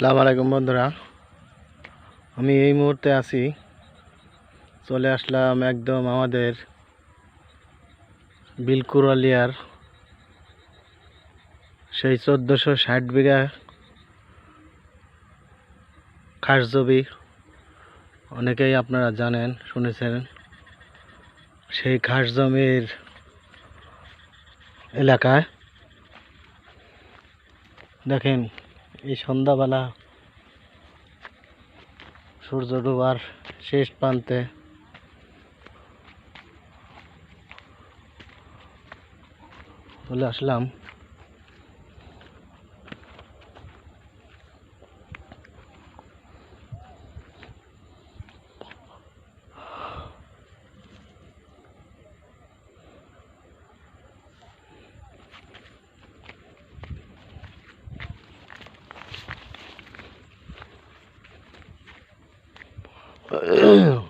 সালাম আলাইকুম বন্ধুরা। আমি এই মুহূর্তে আছি। চলে আসলাম একদম আমাদের বিলকুরালিয়ার সেই চোদ্দোশো ষাট বিঘা খাস জমি। অনেকেই আপনারা জানেন, শুনেছেন। সেই খাস জমির এলাকায়। দেখেন এই সন্ধ্যাবেলা সূর্য ডোবার শেষ প্রান্তে চলে আসলাম। Ugh.